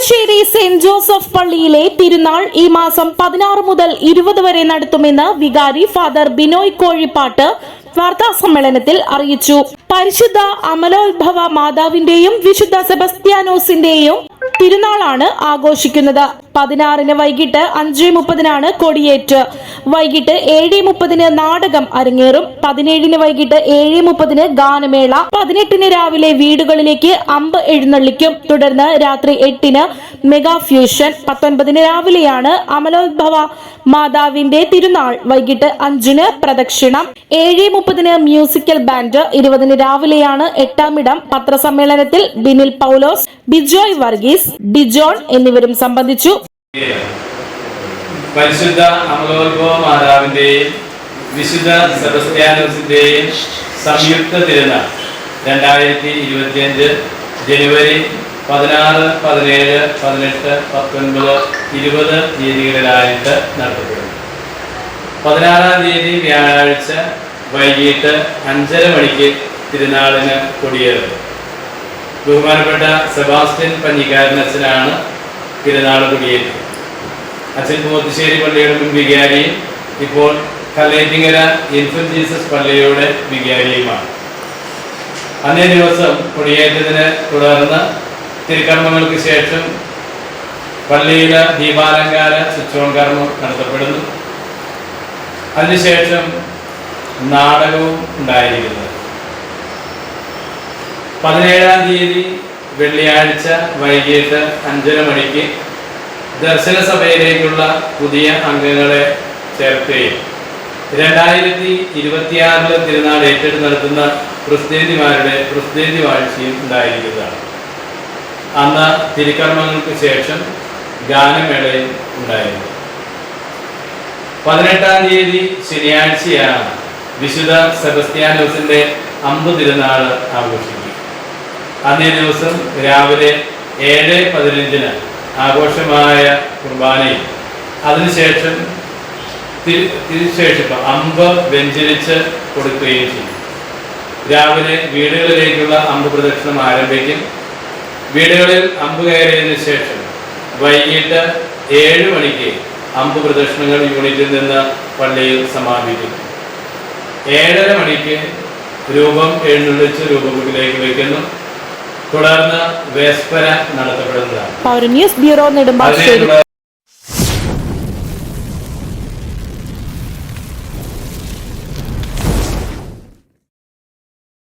പോത്തുശ്ശേരി saint Joseph പള്ളിയിലെ തിരുനാൾ ഈ മാസം പതിനാറ് മുതൽ ഇരുപത് വരെ നടത്തുമെന്ന് വികാരി ഫാദർ ബിനോയ് കോഴിപ്പാട്ട് വാർത്താ സമ്മേളനത്തിൽ അറിയിച്ചു. പരിശുദ്ധ അമലോത്ഭവ മാതാവിന്റെയും വിശുദ്ധ സെബസ്ത്യാനോസിന്റെയും തിരുനാളാണ് ആഘോഷിക്കുന്നത്. പതിനാറിന് വൈകിട്ട് അഞ്ച് മുപ്പതിനാണ് കൊടിയേറ്റ്. വൈകിട്ട് ഏഴ് മുപ്പതിന് നാടകം അരങ്ങേറും. പതിനേഴിന് വൈകിട്ട് ഏഴ് മുപ്പതിന് ഗാനമേള. പതിനെട്ടിന് രാവിലെ വീടുകളിലേക്ക് അമ്പ് എഴുന്നള്ളിക്കും. തുടർന്ന് രാത്രി എട്ടിന് മെഗാ ഫ്യൂഷൻ. പത്തൊൻപതിന് രാവിലെയാണ് അമലോത്ഭവ മാതാവിന്റെ തിരുനാൾ. വൈകിട്ട് അഞ്ചിന് പ്രദക്ഷിണം. ഏഴ് മുപ്പതിന് മ്യൂസിക്കൽ ബാൻഡ്. ഇരുപതിന് രാവിലെയാണ് എട്ടാമിടം പത്രസമ്മേളനത്തിൽ ബിനിൽ പൗലോസ് ബിജോയ് വർഗീസ് ഡിജോൺ എന്നിവരും സംബന്ധിച്ചു. പരിശുദ്ധ അമലോത്ഭവ മാതാവിന്റെയും വിശുദ്ധ സെബസ്ത്യാനോസിന്റെയും സംയുക്ത തിരുനാൾ രണ്ടായിരത്തി ഇരുപത്തിയഞ്ച് ജനുവരി പതിനാറ് പതിനേഴ് പതിനെട്ട് പത്തൊൻപത് ഇരുപത് തീയതികളിലായിട്ട് നടത്തപ്പെടുന്നു. പതിനാറാം തീയതി വ്യാഴാഴ്ച വൈകിട്ട് അഞ്ചര മണിക്ക് തിരുനാളിന് കൊടിയേറും ബഹുമാനപ്പെട്ട സെബാസ്റ്റ്യൻ പഞ്ഞിക്കാരൻ അച്ഛനാണ് തിരുനാൾ കൊടിയേറ്റത് അച്ഛൻ പോത്തുശ്ശേരി പള്ളിയുടെ മുൻ വികാരിയും ഇപ്പോൾ കല്ലേറ്റിങ്ങര ഇൻഫന്റ് ജീസസ് പള്ളിയുടെ വികാരിയുമാണ്. അന്നേ ദിവസം കുടിയേറ്റത്തിനെ തുടർന്ന് തിരുക്കർമ്മങ്ങൾക്ക് ശേഷം പള്ളിയിലെ ദീപാലങ്കാര ഓൺ കർമ്മം നടത്തപ്പെടുന്നു. അതിനുശേഷം നാടകവും ഉണ്ടായിരിക്കുന്നത് പതിനേഴാം തീയതി വെള്ളിയാഴ്ച വൈകിട്ട് അഞ്ചര മണിക്ക് ദർശന സഭയിലേക്കുള്ള പുതിയ അംഗങ്ങളെ ചേർക്കുകയും രണ്ടായിരത്തി ഇരുപത്തിയാറിലെ തിരുനാൾ ഏറ്റെടുത്ത് നടത്തുന്ന പ്രസിദ്ധേന്തിമാരുടെ പ്രസിദ്ധേന്തി വാഴ്ചയും ഉണ്ടായിരിക്കുന്നതാണ് അന്ന് തിരുക്കർമ്മങ്ങൾക്ക് ശേഷം ഗാനമേളയും ഉണ്ടായിരുന്നു. പതിനെട്ടാം തീയതി ശനിയാഴ്ചയാണ് വിശുദ്ധ സെബസ്ത്യാനോസിന്റെ അമ്പ് തിരുനാൾ ആഘോഷിക്കുക അന്നേ ദിവസം രാവിലെ ഏഴ് പതിനഞ്ചിന് ആഘോഷമായ കുർബാനയും അതിനുശേഷം തിരു തിരുശേഷിപ്പ് അമ്പ് വ്യഞ്ചരിച്ച് കൊടുക്കുകയും ചെയ്യും രാവിലെ വീടുകളിലേക്കുള്ള അമ്പ് പ്രദക്ഷിണം ആരംഭിക്കും. വീടുകളിൽ അമ്പ് കയറിയതിനു ശേഷം വൈകിട്ട് ഏഴ് മണിക്ക് അമ്പ് പ്രദക്ഷിണങ്ങൾ യൂണിറ്റിൽ നിന്ന് പള്ളിയിൽ സമാപിക്കും. ഏഴര മണിക്ക് രൂപം എഴുന്നള്ളിച്ച് രൂപകുട്ടിലേക്ക് വയ്ക്കുന്നു തുടർന്ന് വേസ്പര നടത്തപ്പെടുന്നതാണ്. News bureau Nedumbassery.